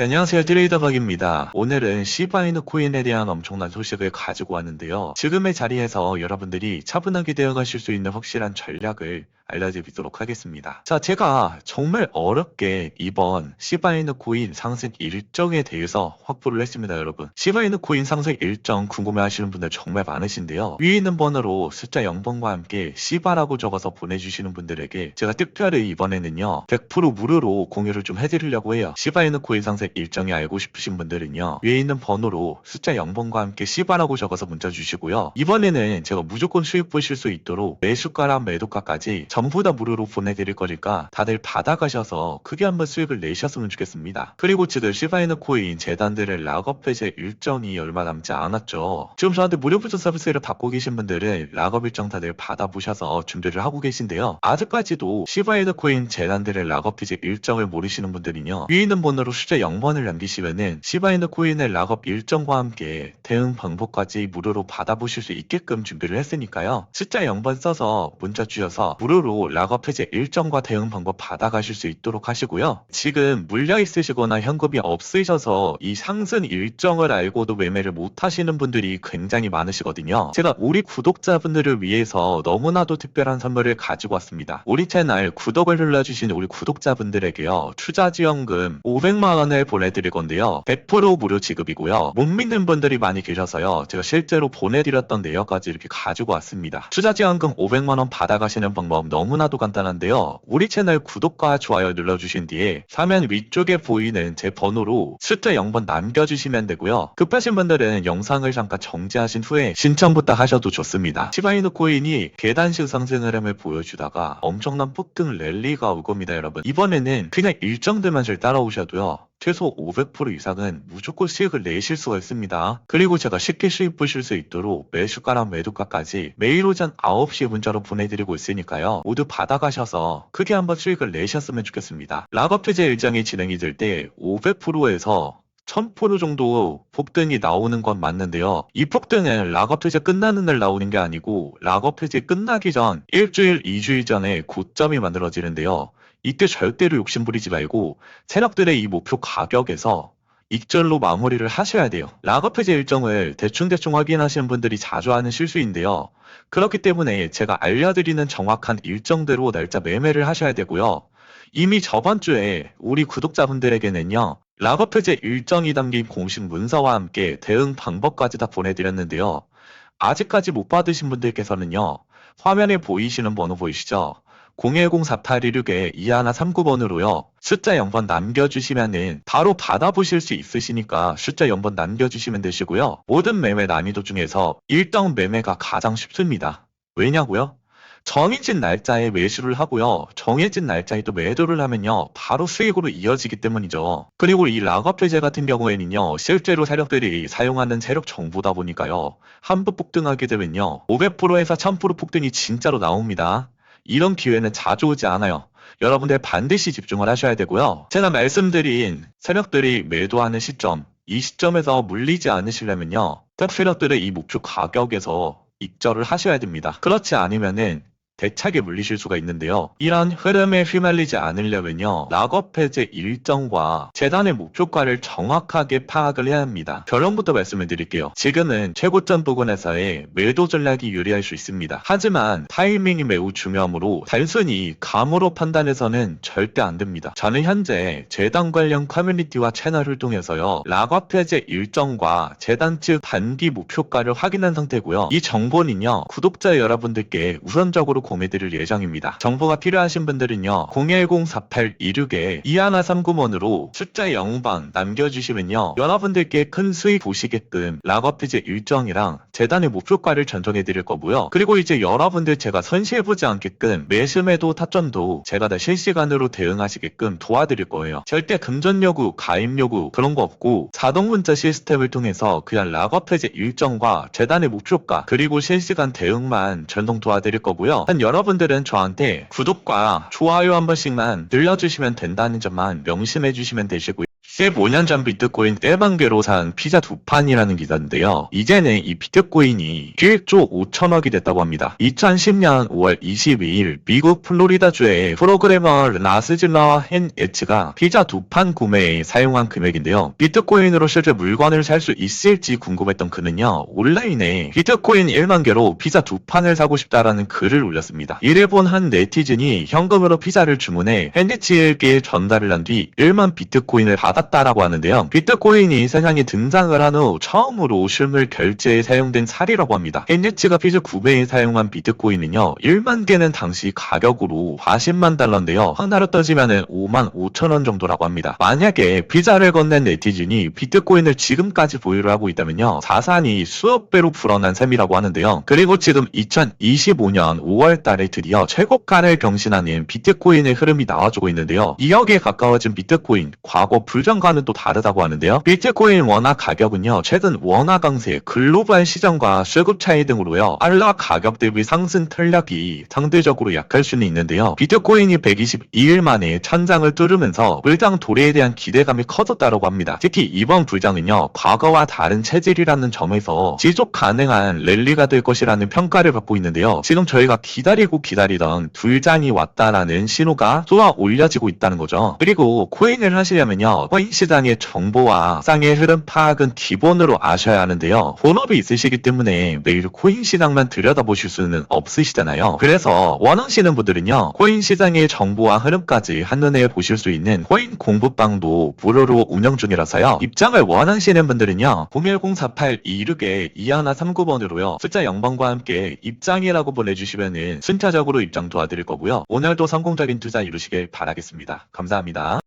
네, 안녕하세요 트레이더 박입니다. 오늘은 시바이누 코인에 대한 엄청난 소식을 가지고 왔는데요. 지금의 자리에서 여러분들이 차분하게 대응하실 수 있는 확실한 전략을 알려드리도록 하겠습니다. 자, 제가 정말 어렵게 이번 시바이누 코인 상승 일정에 대해서 확보를 했습니다, 여러분. 시바이누 코인 상승 일정 궁금해 하시는 분들 정말 많으신데요. 위에 있는 번호로 숫자 0번과 함께 시바라고 적어서 보내주시는 분들에게 제가 특별히 이번에는요, 100% 무료로 공유를 좀 해드리려고 해요. 시바이누 코인 상승 일정이 알고 싶으신 분들은요, 위에 있는 번호로 숫자 0번과 함께 시바라고 적어서 문자 주시고요. 이번에는 제가 무조건 수익 보실 수 있도록 매수가랑 매도가까지 전부 다 무료로 보내드릴 거니까 다들 받아가셔서 크게 한번 수익을 내셨으면 좋겠습니다. 그리고 지금 시바이누 코인 재단들의 락업 해제 일정이 얼마 남지 않았죠. 지금 저한테 무료 부조 서비스를 받고 계신 분들은 락업 일정 다들 받아보셔서 준비를 하고 계신데요. 아직까지도 시바이누 코인 재단들의 락업 해제 일정을 모르시는 분들은요. 위에 있는 번호로 숫자 0번을 남기시면은 시바이누 코인의 락업 일정과 함께 대응 방법까지 무료로 받아보실 수 있게끔 준비를 했으니까요. 숫자 0번 써서 문자 주셔서 무료로 락업 해제 일정과 대응 방법 받아가실 수 있도록 하시고요. 지금 물려 있으시거나 현금이 없으셔서 이 상승 일정을 알고도 매매를 못 하시는 분들이 굉장히 많으시거든요. 제가 우리 구독자분들을 위해서 너무나도 특별한 선물을 가지고 왔습니다. 우리 채널 구독을 눌러주신 우리 구독자분들에게요. 투자 지원금 500만원을 보내드릴 건데요. 100% 무료 지급이고요. 못 믿는 분들이 많이 계셔서요. 제가 실제로 보내드렸던 내역까지 이렇게 가지고 왔습니다. 투자 지원금 500만원 받아가시는 방법 너무나도 간단한데요. 우리 채널 구독과 좋아요 눌러주신 뒤에 화면 위쪽에 보이는 제 번호로 숫자 0번 남겨주시면 되고요. 급하신 분들은 영상을 잠깐 정지하신 후에 신청부터 하셔도 좋습니다. 시바이누 코인이 계단식 상승 흐름을 보여주다가 엄청난 폭등 랠리가 올 겁니다, 여러분. 이번에는 그냥 일정들만 잘 따라오셔도요. 최소 500% 이상은 무조건 수익을 내실 수가 있습니다. 그리고 제가 쉽게 수익 보실 수 있도록 매수가랑 매도가까지 매일 오전 9시에 문자로 보내드리고 있으니까요. 모두 받아가셔서 크게 한번 수익을 내셨으면 좋겠습니다. 락업 해제 일정이 진행이 될 때 500%에서 1000% 정도 폭등이 나오는 건 맞는데요. 이 폭등은 락업 해제 끝나는 날 나오는 게 아니고 락업 해제 끝나기 전 일주일, 2주일 전에 고점이 만들어지는데요. 이때 절대로 욕심부리지 말고 세력들의 이 목표 가격에서 익절로 마무리를 하셔야 돼요. 락업 해제 일정을 대충대충 확인하시는 분들이 자주 하는 실수인데요. 그렇기 때문에 제가 알려드리는 정확한 일정대로 날짜 매매를 하셔야 되고요. 이미 저번 주에 우리 구독자분들에게는요. 락업 해제 일정이 담긴 공식 문서와 함께 대응 방법까지 다 보내드렸는데요. 아직까지 못 받으신 분들께서는요. 화면에 보이시는 번호 보이시죠? 010-4816에 2139번으로요. 숫자 0번 남겨주시면은 바로 받아보실 수 있으시니까 숫자 0번 남겨주시면 되시고요. 모든 매매 난이도 중에서 일정 매매가 가장 쉽습니다. 왜냐고요? 정해진 날짜에 매수를 하고요. 정해진 날짜에 또 매도를 하면요. 바로 수익으로 이어지기 때문이죠. 그리고 이 락업 해제 같은 경우에는요. 실제로 세력들이 사용하는 세력 정보다 보니까요. 한번 폭등하게 되면요. 500%에서 1000% 폭등이 진짜로 나옵니다. 이런 기회는 자주 오지 않아요. 여러분들 반드시 집중을 하셔야 되고요. 제가 말씀드린 세력들이 매도하는 시점, 이 시점에서 물리지 않으시려면요. 딱 세력들의 이 목표 가격에서 입절을 하셔야 됩니다. 그렇지 않으면은 대차게 물리실 수가 있는데요. 이런 흐름에 휘말리지 않으려면요. 락업 해제 일정과 재단의 목표가를 정확하게 파악을 해야 합니다. 결론부터 말씀을 드릴게요. 지금은 최고점 부근에서의 매도 전략이 유리할 수 있습니다. 하지만 타이밍이 매우 중요하므로 단순히 감으로 판단해서는 절대 안 됩니다. 저는 현재 재단 관련 커뮤니티와 채널을 통해서요. 락업 해제 일정과 재단 측 단기 목표가를 확인한 상태고요. 이 정보는요. 구독자 여러분들께 우선적으로 공유드릴 예정입니다. 정보가 필요하신 분들은요. 010-4826에 2139번으로 숫자 0번 남겨주시면요. 여러분들께 큰 수익 보시게끔 락업 해제 일정이랑 재단의 목표가를 전송해 드릴 거고요. 그리고 이제 여러분들 제가 선시해보지 않게끔 매수매도 타점도 제가 다 실시간으로 대응하시게끔 도와드릴 거예요. 절대 금전 요구, 가입 요구 그런 거 없고 자동 문자 시스템을 통해서 그냥 락업 해제 일정과 재단의 목표가 그리고 실시간 대응만 전송 도와드릴 거고요. 한 여러분들은 저한테 구독과 좋아요 한 번씩만 눌러주시면 된다는 점만 명심해 주시면 되시고요. 15년 전 비트코인 떼방개로 산 피자 두 판이라는 기사인데요. 이제는 이 비트코인이 1조 5천억이 됐다고 합니다. 2010년 5월 22일 미국 플로리다주의 프로그래머 나스질러 헨 에츠가 피자 두 판 구매에 사용한 금액인데요. 비트코인으로 실제 물건을 살 수 있을지 궁금했던 그는요. 온라인에 비트코인 1만 개로 피자 두 판을 사고 싶다라는 글을 올렸습니다. 이를 본 한 네티즌이 현금으로 피자를 주문해 헨 에츠에게 전달을 한 뒤 1만 비트코인을 받았 다라고 하는데요. 비트코인이 세상에 등장을 한 후 처음으로 실물 결제에 사용된 사례라고 합니다. 헨리츠가 피자 구매에 사용한 비트코인은요. 1만 개는 당시 가격으로 40만 달러인데요. 하나로 따지면 5만 5천 원 정도라고 합니다. 만약에 피자를 건넨 네티즌이 비트코인을 지금까지 보유를 하고 있다면요. 자산이 수억 배로 불어난 셈이라고 하는데요. 그리고 지금 2025년 5월 달에 드디어 최고가를 경신하는 비트코인의 흐름이 나와주고 있는데요. 2억에 가까워진 비트코인, 과거 불 전과는 또 다르다고 하는데요. 비트코인 원화 가격은요, 최근 원화 강세, 글로벌 시장과 수급 차이 등으로요, 달러 가격 대비 상승 탄력이 상대적으로 약할 수는 있는데요. 비트코인이 122일 만에 천장을 뚫으면서 불장 도래에 대한 기대감이 커졌다고 합니다. 특히 이번 불장은요, 과거와 다른 체질이라는 점에서 지속 가능한 랠리가 될 것이라는 평가를 받고 있는데요. 지금 저희가 기다리고 기다리던 불장이 왔다라는 신호가 쏘아 올려지고 있다는 거죠. 그리고 코인을 하시려면요. 코인 시장의 정보와 쌍의 흐름 파악은 기본으로 아셔야 하는데요. 본업이 있으시기 때문에 매일 코인 시장만 들여다보실 수는 없으시잖아요. 그래서 원하시는 분들은요. 코인 시장의 정보와 흐름까지 한눈에 보실 수 있는 코인 공부방도 무료로 운영 중이라서요. 입장을 원하시는 분들은요. 0104826에 2139번으로요. 숫자 0번과 함께 입장이라고 보내주시면은 순차적으로 입장 도와드릴 거고요. 오늘도 성공적인 투자 이루시길 바라겠습니다. 감사합니다.